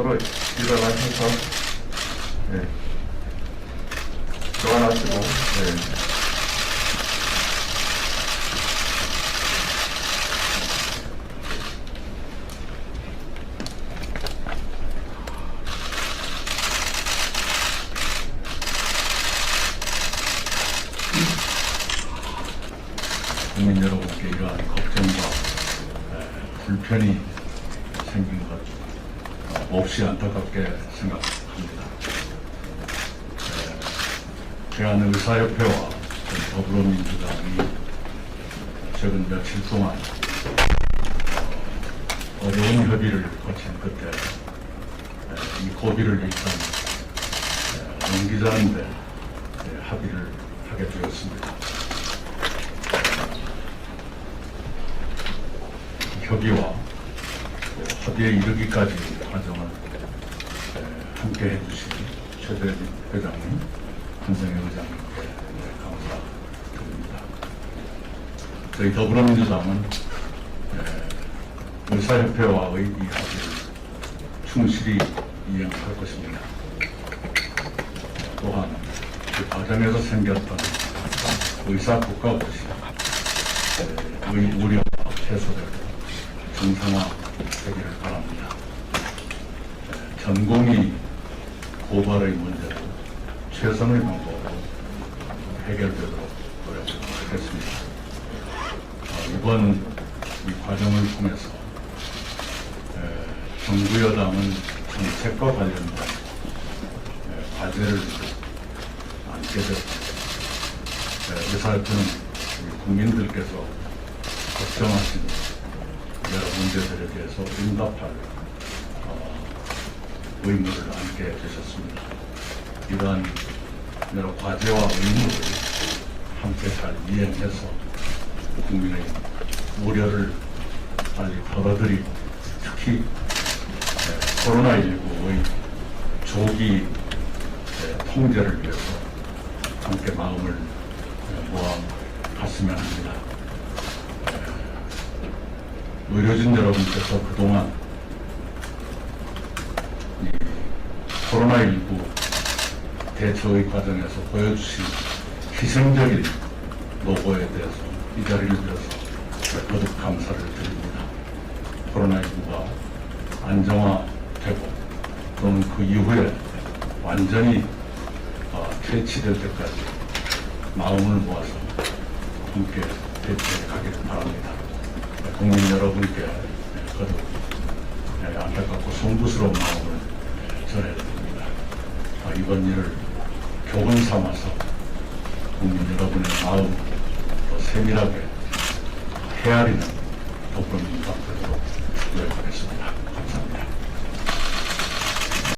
서로 일어나셔서 네. 교환하시고 네. 국민 여러분께 이러한 걱정과 에, 불편이 생긴 것 어, 몹시 안타깝게 생각합니다. 에, 대한의사협회와 더불어민주당이 최근 며칠 동안 어, 어려운 협의를 거친 끝에 에, 이 고비를 일단 에, 넘기자는 데 에, 합의를 하게 되었습니다. 협의와 또 합의에 이르기까지 과정을 에, 함께 해주신 최대립 회장님, 한성현 회장님께 네, 감사드립니다. 저희 더불어민주당은 에, 의사협회와의 이 합의를 충실히 이행할 것입니다. 또한 그 과정에서 생겼던 의사 국가 에, 의 우려가 해소되고 정상화 되기를 바랍니다. 에, 전공의 고발의 문제도 최선의 방법으로 해결되도록 노력하겠습니다. 어, 이번 이 과정을 통해서 에, 정부 여당은 정책과 관련된 에, 과제를 안게 됐습니다. 에, 의사협회는 국민들께서 걱정하시는 여러 문제들에 대해서 응답할 어, 의무를 안게 되셨습니다. 이러한 여러 과제와 의무를 함께 잘 이행해서 국민의 우려를 빨리 덜어드리고 특히 에, 코로나19의 조기 에, 통제를 위해서 함께 마음을 에, 모아 갔으면 합니다. 의료진 여러분께서 그동안 이 코로나19 대처의 과정에서 보여주신 희생적인 노고에 대해서 이 자리를 빌어서 거듭 감사를 드립니다. 코로나19가 안정화되고 또는 그 이후에 완전히 어, 퇴치될 때까지 마음을 모아서 함께 대처해 가기를 바랍니다. 국민 여러분께 거듭 네, 안타깝고 송구스러운 마음을 전해드립니다. 아, 이번 일을 교훈 삼아서 국민 여러분의 마음 더 세밀하게 헤아리는 더불어민주당 되도록 노력하겠습니다. 감사합니다.